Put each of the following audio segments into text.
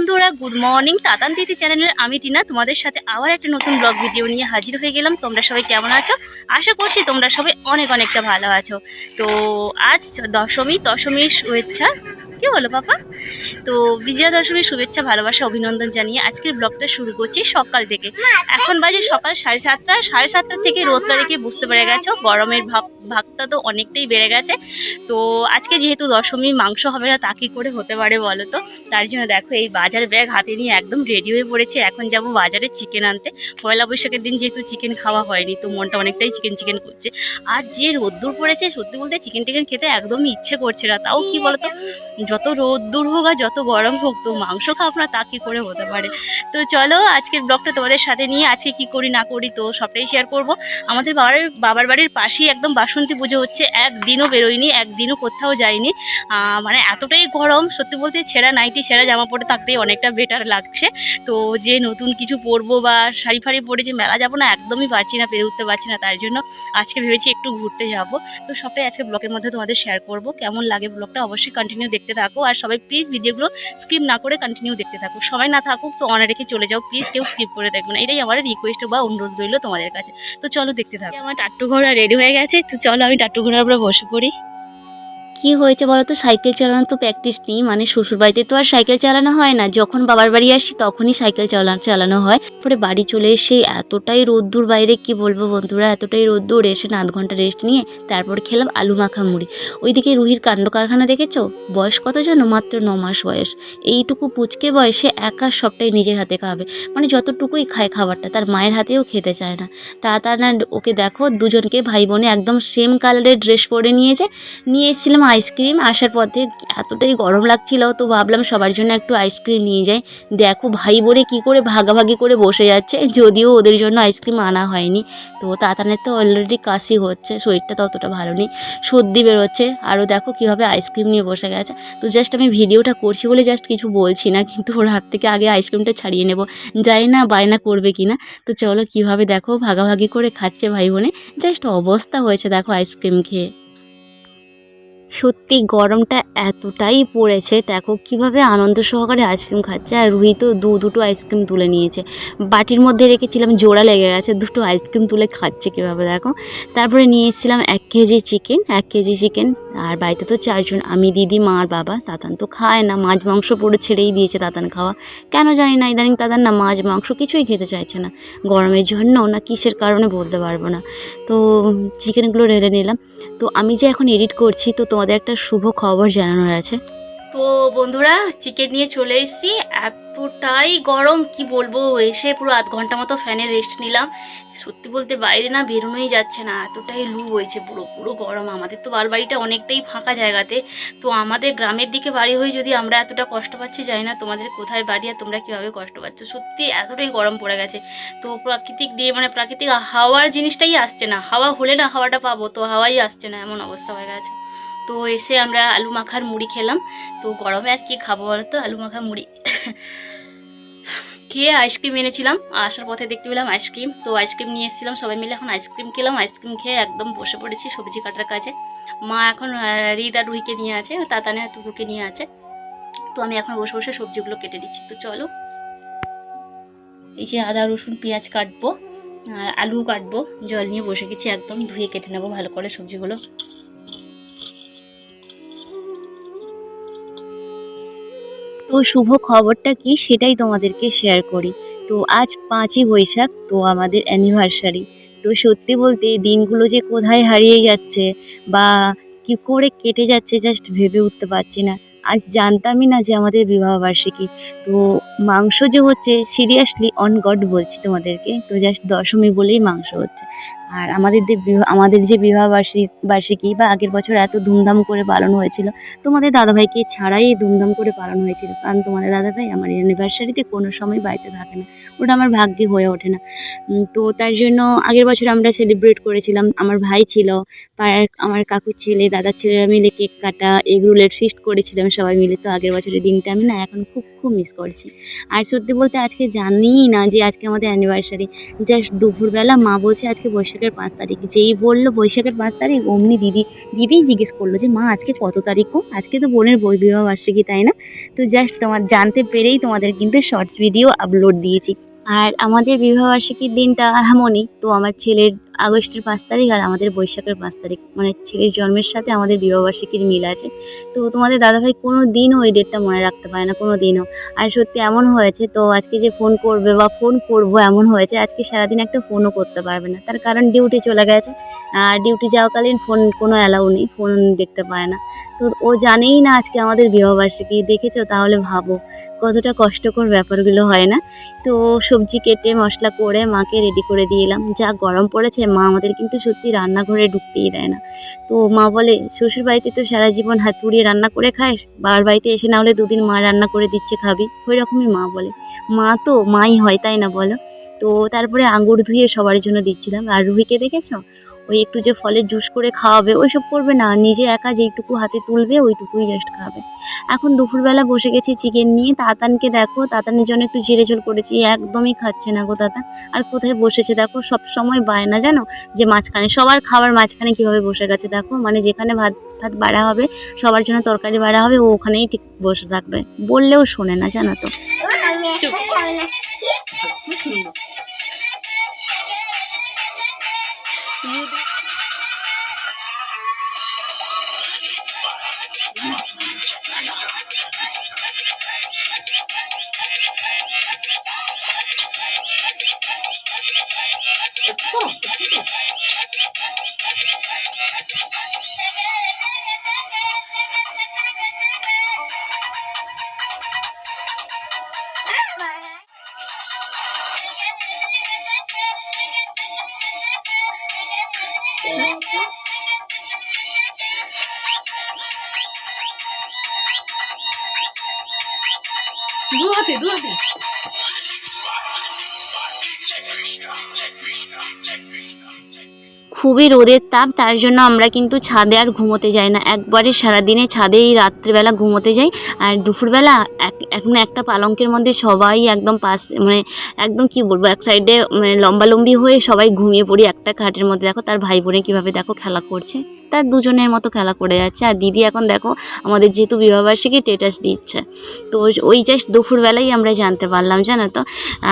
বন্ধুরা good morning Tatan দিদি চ্যানেলে আমি টিনা, তোমাদের সাথে আবার একটা নতুন ব্লগ ভিডিও নিয়ে হাজির হয়ে গেলাম। তোমরা সবাই কেমন আছো? আশা করছি তোমরা সবাই অনেক অনেকটা ভালো আছো। তো আজ দশমী, দশমীর শুভেচ্ছা। কি বলো পাপা তো বিজয়া দশমীর শুভেচ্ছা ভালোবাসা অভিনন্দন জানিয়ে আজকের ব্লগটা শুরু করছি সকাল থেকে। এখন বাজে সকাল সাড়ে সাতটা সাড়ে সাতটা থেকে রোদটা দেখে বুঝতে পেরে গেছো গরমের ভাব ভাগটা তো অনেকটাই বেড়ে গেছে। তো আজকে যেহেতু দশমী মাংস হবে না তা কী করে হতে পারে বলো তো? তার জন্য দেখো এই বাজার ব্যাগ হাতে নিয়ে একদম রেডি হয়ে পড়েছে। এখন যাব বাজারে চিকেন আনতে। পয়লা বৈশাখের দিন যেহেতু চিকেন খাওয়া হয়নি তো মনটা অনেকটাই চিকেন চিকেন করছে। আর যে রোদ্দুর পড়েছে সত্যি বলতে চিকেন টিকেন খেতে একদমই ইচ্ছে করছে না। তাও কি বলতো যত রোদ্দুর হোক আর যত গরম হোক, তো মাংস খাও না তা কী করে হতে পারে? তো চলো, আজকের ব্লগটা তোমাদের সাথে নিয়ে আজকে কি করি না করি তো সবটাই শেয়ার করব। আমাদের বাবার বাবার বাড়ির পাশেই একদম বাসন্তী পুজো হচ্ছে, একদিনও বেরোয়নি, একদিনও কোথাও যায়নি। মানে এতটাই গরম, সত্যি বলতে ছেঁড়া নাইটি, ছেঁড়া জামা পরে থাকতেই অনেকটা বেটার লাগছে। তো যে নতুন কিছু পরবো বা শাড়ি ফাড়ি পরে যে মেলা যাব না, একদমই পারছি না, পেরে উঠতে পারছি না তার জন্য আজকে ভেবেছি একটু ঘুরতে যাব। তো সবটাই আজকে ব্লগের মধ্যে তোমাদের শেয়ার করব। কেমন লাগে ব্লগটা অবশ্যই কন্টিনিউ দেখতে থাকো আর সবাই প্লিজ ভিডিওগুলো স্কিপ না করে কন্টিনিউ দেখতে থাকো। সবাই না থাকুক তো অনে রেখে চলে যাও প্লিজ কেউ স্কিপ করে দেখবে না। এটাই আমার রিকোয়েস্ট বা অনুরোধ রইল তোমাদের কাছে। তো চলো দেখতে থাকো। আমার টাট্টু ঘোড়া রেডি হয়ে গেছে, তো চলো আমি টাট্টু ঘোড়ার উপরে বসে পড়ি। কি হয়েছে বলো তো সাইকেল চালানো তো প্র্যাকটিস নেই। মানে শ্বশুরবাড়িতে তো আর সাইকেল চালানো হয় না। যখন বাবার বাড়ি আসি তখনই সাইকেল চালা, চালানো হয়। পরে বাড়ি চলে এসে এতটাই রোদ্দুর বাইরে, কি বলব বন্ধুরা? এতটাই রোদ্দুর, এসে না আধ ঘণ্টা রেস্ট নিয়ে তারপর খেলাম আলু মাখা মুড়ি। ওইদিকে রুহির কাণ্ড কারখানা দেখেছ? বয়স কত জানো মাত্র ন মাস বয়স। এইটুকু পুচকে বয়সে একা সবটাই নিজের হাতে খাবে। মানে যতটুকুই খায় খাবারটা, তার মায়ের হাতেও খেতে চায় না। তা তা না, ওকে দেখো, দুজনকে ভাই বোনে একদম সেম কালারের ড্রেস পরে নিয়েছে। নিয়ে এসেছিলাম আইসক্রিম আসার পথে এতটাই গরম লাগছিল, তো ভাবলাম সবার জন্য একটু আইসক্রিম নিয়ে যাই। দেখো ভাই বোনে কী করে ভাগাভাগি করে বসে যাচ্ছে, যদিও ওদের জন্য আইসক্রিম আনা হয়নি। তো তাতানের তো অলরেডি কাশি হচ্ছে, শরীরটা তো অতটা ভালো নেই, সর্দি বেরোচ্ছে। আরও দেখো কীভাবে আইসক্রিম নিয়ে বসে গেছে। তো জাস্ট আমি ভিডিওটা করছি বলে জাস্ট কিছু বলছি না, কিন্তু ওর হাত থেকে আগে আইসক্রিমটা ছাড়িয়ে নেব। যাই না বায়না করবে কি না। তো চলো কীভাবে দেখো ভাগাভাগি করে খাচ্ছে ভাই বোনে। জাস্ট অবস্থা হয়েছে দেখো আইসক্রিম খেয়ে। সত্যি গরমটা এতটাই পড়েছে। দেখো কীভাবে আনন্দ সহকারে আইসক্রিম খাচ্ছে। আর রুহি তো দু দুটো আইসক্রিম তুলে নিয়েছে। বাটির মধ্যে রেখেছিলাম, জোড়া লেগে গেছে, দুটো আইসক্রিম তুলে খাচ্ছে কীভাবে দেখো। তারপরে নিয়ে এসেছিলাম এক কেজি চিকেন এক কেজি চিকেন আর বাড়িতে তো চারজন, আমি, দিদি, মা আর বাবা। তাতান তো খায় না, মাছ, মাংস পুরো ছেড়েই দিয়েছে তাতান খাওয়া। কেন জানি না, ইদানিং তাতান না মাছ, মাংস কিছুই খেতে চাইছে না। গরমের জন্য না কিসের কারণে বলতে পারব না। তো চিকেনগুলো রেড়ে নিলাম। তো আমি যে এখন এডিট করছি, তো তোমাদের একটা শুভ খবর জানানোর আছে। তো বন্ধুরা চিকেন নিয়ে চলে এসেছি। এতটাই গরম, কি বলব? এসে পুরো আধ ঘণ্টা মতো ফ্যানে রেস্ট নিলাম। সত্যি বলতে বাইরে না বেরোনোই যাচ্ছে না, এতটাই লু হয়েছে পুরো পুরো গরম। আমাদের তো বার বাড়িটা অনেকটাই ফাঁকা জায়গাতে। তো আমাদের গ্রামের দিকে বাড়ি হয়ে যদি আমরা এতটা কষ্ট পাচ্ছি, জানি না তোমাদের কোথায় বাড়ি আর তোমরা কীভাবে কষ্ট পাচ্ছ। সত্যি এতটাই গরম পড়ে গেছে। তো প্রাকৃতিক দিয়ে মানে প্রাকৃতিক হাওয়ার জিনিসটাই আসছে না। হাওয়া হলে না হাওয়াটা পাবো, তো হাওয়াই আসছে না, এমন অবস্থা হয়ে গেছে। তো এসে আমরা আলু মাখার মুড়ি খেলাম। তো গরমে আর কি খাব বলো তো আলু মাখা মুড়ি। খেয়ে আইসক্রিম এনেছিলাম। আসার পথে দেখতে পেলাম আইসক্রিম। তো আইসক্রিম নিয়ে এসেছিলাম। সবাই মিলে এখন আইসক্রিম খেলাম। আইসক্রিম খেয়ে একদম বসে পড়েছি সবজি কাটার কাছে মা এখন রিদ রুহিকে নিয়ে আছে, তাতানে টুকুকে নিয়ে আছে। তো আমি এখন বসে বসে সবজিগুলো কেটে দিচ্ছি তো চলো, এই যে আদা, রসুন, পেঁয়াজ কাটবো, আর আলু কাটবো। জল নিয়ে বসে গেছি একদম। ধুয়ে কেটে নেব ভালো করে সবজিগুলো। তো শুভ খবরটা কি সেটাই তোমাদেরকে শেয়ার করি। তো আজ পাঁচই বৈশাখ, তো আমাদের অ্যানিভার্সারি তো সত্যি বলতে দিনগুলো যে কোথায় হারিয়ে যাচ্ছে বা কি করে কেটে যাচ্ছে জাস্ট ভেবে উঠতে পারছি না। আজ জানতামই না যে আমাদের বিবাহবার্ষিকী তো মাংস যে হচ্ছে সিরিয়াসলি অন গড বলছি তোমাদেরকে। তো জাস্ট দশমী বলেই মাংস হচ্ছে। আর আমাদের যে আমাদের যে বিবাহ বার্ষিকী বার্ষিকী বা আগের বছর এত ধুমধাম করে পালন হয়েছিল, তোমাদের দাদাভাইকে ছাড়াই ধুমধাম করে পালন হয়েছিল। কারণ তোমাদের দাদাভাই আমার অ্যানিভার্সারিতে কোনো সময় বাড়িতে থাকে না। ওটা আমার ভাগ্যে হয়ে ওঠে না। তো তার জন্য আগের বছর আমরা সেলিব্রেট করেছিলাম। আমার ভাই ছিল, পাড়ার আমার কাকুর ছেলে, দাদার ছেলেরা মিলে কেক কাটা এগরোলের ফিস্ট করেছিলাম সবাই মিলে। তো আগের বছরের দিনটা আমি না এখন খুব খুব মিস করছি। আর সত্যি বলতে আজকে জানিই না যে আজকে আমাদের অ্যানিভার্সারি জাস্ট দুপুরবেলা মা বলছে আজকে বৈশাখ বৈশাখের পাঁচ তারিখ। যেই বলল বৈশাখের পাঁচ তারিখ, অমনি দিদি দিদিই জিজ্ঞেস করল যে, মা, আজকে কত তারিখ আজকে তো বোনের বই বিবাহ বার্ষিকী, তাই না? তো জাস্ট তোমার, জানতে পেরেই তোমাদের কিন্তু শর্টস ভিডিও আপলোড দিয়েছি। আর আমাদের বিবাহবার্ষিকীর দিনটা এমনই, তো আমার ছেলের আগস্টের পাঁচ তারিখ আর আমাদের বৈশাখের পাঁচ তারিখ। মানে ছেলের জন্মের সাথে আমাদের বিবাহবার্ষিকীর মিল আছে। তো তোমাদের দাদাভাই কোনো দিনও ওই ডেটটা মনে রাখতে পারে না কোনো দিনও আর সত্যি এমন হয়েছে, তো আজকে যে ফোন করবে বা ফোন করব এমন হয়েছে, আজকে সারাদিন একটা ফোনও করতে পারবে না। তার কারণ ডিউটি চলে গেছে। আর ডিউটি যাওয়াকালীন ফোন কোনো অ্যালাউ নেই ফোন দেখতে পায় না। তো ও জানেই না আজকে আমাদের বিবাহবার্ষিকী, দেখেছ? তাহলে ভাবো, কতটা কষ্টকর ব্যাপারগুলো হয় না? তো সবজি কেটে, মশলা করে মাকে রেডি করে দিয়ে এলাম। যা গরম পড়েছে মা আমাদের কিন্তু সত্যি রান্নাঘরে ঢুকতেই দেয় না। তো মা বলে, শ্বশুর বাড়িতে তো সারা জীবন হাত পুড়িয়ে রান্না করে খাস, বাবার বাড়িতে এসে না হলে দুদিন মা রান্না করে দিচ্ছে খাবি। ওই রকমই মা বলে। মা তো মাই হয়, তাই না বলো? তো তারপরে আঙুর ধুয়ে সবার জন্য দিচ্ছিলাম। আর রুহিকে দেখেছ? ওই একটু যে ফলের জুস করে খাওয়াবে ওইসব করবে না। নিজে একা যেইটুকু হাতে তুলবে ওইটুকুই জাস্ট খাবে। এখন দুপুরবেলা বসে গেছি চিকেন নিয়ে। তাতানকে দেখো তাতানের জন্য একটু জিরে ঝোল করেছি। একদমই খাচ্ছে না গো তাতান। আর কোথায় বসেছে দেখো সব সময় বায়না জানো? যে মাঝখানে সবার খাবার মাঝখানে কীভাবে বসে গেছে দেখো? মানে যেখানে ভাত ভাত বাড়া হবে সবার জন্য তরকারি বাড়া হবে ও ওখানেই ঠিক বসে থাকবে। বললেও শোনে না জানো তো। দু হাতে দু খুবই রোদের তাপ, তার জন্য আমরা কিন্তু ছাদে আর ঘুমোতে যাই না। একবারে সারাদিনে ছাদেই রাত্রেবেলা ঘুমোতে যাই। আর দুপুরবেলা এখন একটা পালঙ্কের মধ্যে সবাই একদম পাশ মানে একদম কি বলব, এক সাইডে মানে লম্বালম্বি হয়ে সবাই ঘুমিয়ে পড়ি একটা খাটের মধ্যে। দেখো তার ভাই বোনে কীভাবে দেখো খেলা করছে। তার দুজনের মতো খেলা করে যাচ্ছে। আর দিদি এখন দেখো আমাদের যেহেতু বিবাহবার্ষিকী টেটাস দিচ্ছে, তো ওই জাস্ট দুপুরবেলাই আমরা জানতে পারলাম, জানো তো?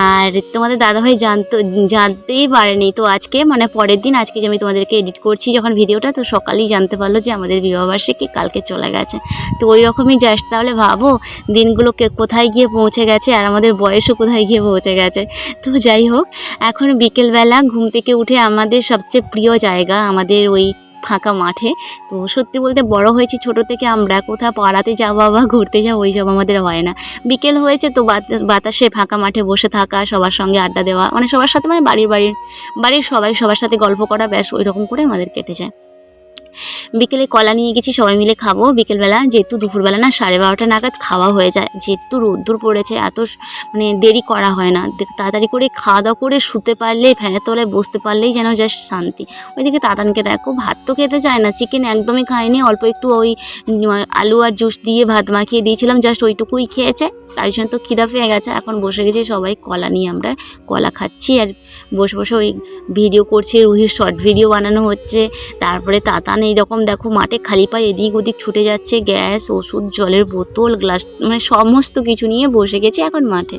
আর তোমাদের দাদাভাই জানতো, জানতেই পারেনি। তো আজকে মানে পরের দিন, আজকে যে আমি তোমাদেরকে এডিট করছি যখন ভিডিওটা, তো সকালেই জানতে পারল যে আমাদের বিবাহবার্ষিকী কালকে চলে গেছে। তো ওই রকমই জাস্ট তাহলে ভাবো দিনগুলোকে কোথায় গিয়ে পৌঁছে গেছে আর আমাদের বয়সও কোথায় গিয়ে পৌঁছে গেছে। তো যাই হোক, এখন বিকেলবেলা ঘুম থেকে উঠে আমাদের সবচেয়ে প্রিয় জায়গা আমাদের ওই ফাঁকা মাঠে। তো সত্যি বলতে বড় হয়েছি ছোট থেকে আমরা। কোথাও পাড়াতে যাওয়া বা ঘুরতে যাওয়া ওই সব আমাদের হয় না। বিকেল হয়েছে তো বাতাস- ফাঁকা মাঠে বসে থাকা, সবার সঙ্গে আড্ডা দেওয়া। মানে সবার সাথে মানে বাড়ির বাড়ির বাড়ির সবাই সবার সাথে গল্প করা ব্যাস ওই রকম করে আমাদের কেটে যায়। বিকেলে কলা নিয়ে গেছি, সবাই মিলে খাব। বিকেলবেলা যেহেতু দুপুরবেলা না, সাড়ে বারোটা নাগাদ খাওয়া হয়ে যায়। যেহেতু রোদ্দুর পড়েছে, এত মানে দেরি করা হয় না। তাড়াতাড়ি করে খাওয়া দাওয়া করে শুতে পারলেই ফ্যানের তলায় বসতে পারলেই যেন জাস্ট শান্তি। ওইদিকে তাতানকে দেখো, ভাত তো খেতে চায় না চিকেন একদমই খায়নি। অল্প একটু ওই আলু আর জুস দিয়ে ভাত মাখিয়ে দিয়েছিলাম জাস্ট ওইটুকুই খেয়েছে। তার জন্য তো খিদা পেয়ে গেছে। এখন বসে গেছি সবাই কলা নিয়ে, আমরা কলা খাচ্ছি। আর বসে বসে ওই ভিডিও করছি, রুহির শর্ট ভিডিও বানানো হচ্ছে। তারপরে তাতান এইরকম দেখো মাঠে খালি পায়ে এদিক ওদিক ছুটে যাচ্ছে, গ্যাস, ওষুধ, জলের বোতল, গ্লাস মানে সমস্ত কিছু নিয়ে বসে গেছে এখন মাঠে।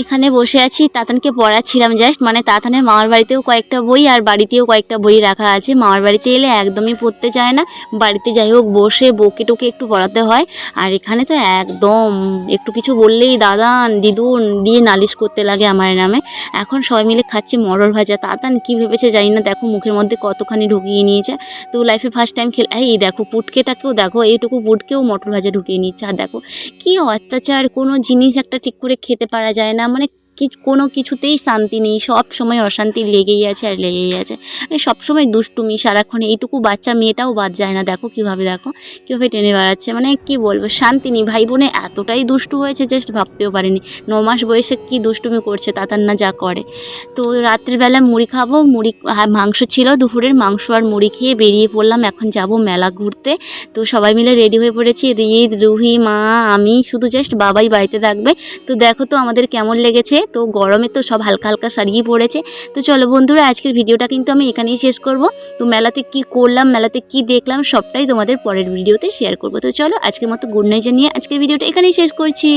এখানে বসে আছি, তাতানকে পড়াচ্ছিলাম জাস্ট মানে তাতানের মামার বাড়িতেও কয়েকটা বই আর বাড়িতেও কয়েকটা বই রাখা আছে। মামার বাড়িতে এলে একদমই পড়তে চায় না। বাড়িতে যাই হোক, বসে বকে টোকে একটু পড়াতে হয়। আর এখানে তো একদম, একটু কিছু বললেই দাদান, দিদুন দিয়ে নালিশ করতে লাগে আমার নামে। এখন সবাই মিলে খাচ্ছি মটর ভাজা। তাতান কি ভেবেছে জানি না, দেখো মুখের মধ্যে কতখানি ঢুকিয়ে নিয়েছে। তো লাইফে ফার্স্ট টাইম খেলে, এই দেখো পুটকেটাকেও দেখো, এইটুকু পুটকেও মটর ভাজা ঢুকিয়ে নিচ্ছে। আর দেখো, কি অত্যাচার, কোনো জিনিস একটা ঠিক করে খেতে পারা যায় না। মানে কি কোনো কিছুতেই শান্তি নেই। সব সময় অশান্তি লেগেই আছে আর লেগেই আছে। মানে সব সময় দুষ্টুমি সারাক্ষণ এইটুকু বাচ্চা মেয়েটাও বাদ যায় না। দেখো কীভাবে দেখো কীভাবে টেনে বেড়াচ্ছে। মানে কি বলব শান্তি নেই। ভাই বোনে এতটাই দুষ্টু হয়েছে জাস্ট ভাবতেও পারিনি। ন মাস বয়সে কি দুষ্টুমি করছে তাতার না যা করে। তো রাত্রিবেলা মুড়ি খাব মুড়ি হ্যাঁ, মাংস ছিল দুপুরের মাংস আর মুড়ি খেয়ে বেরিয়ে পড়লাম। এখন যাব মেলা ঘুরতে। তো সবাই মিলে রেডি হয়ে পড়েছি। রিদ রুহি মা আমি শুধু জাস্ট বাবাই বাড়িতে থাকবে। তো দেখো তো আমাদের কেমন লেগেছে। তো গরমে তো সব হালকা হালকা সারিয়ে পড়েছে। তো চলো বন্ধুরা, আজকের ভিডিওটা কিন্তু আমি এখানেই শেষ করব। তো মেলাতে কি করলাম, মেলাতে কি দেখলাম, সবটাই তোমাদের পরের ভিডিওতে শেয়ার করব। তো চলো আজকের মতো গুড নাইট জানিয়ে আজকের ভিডিওটা এখানেই শেষ করছি।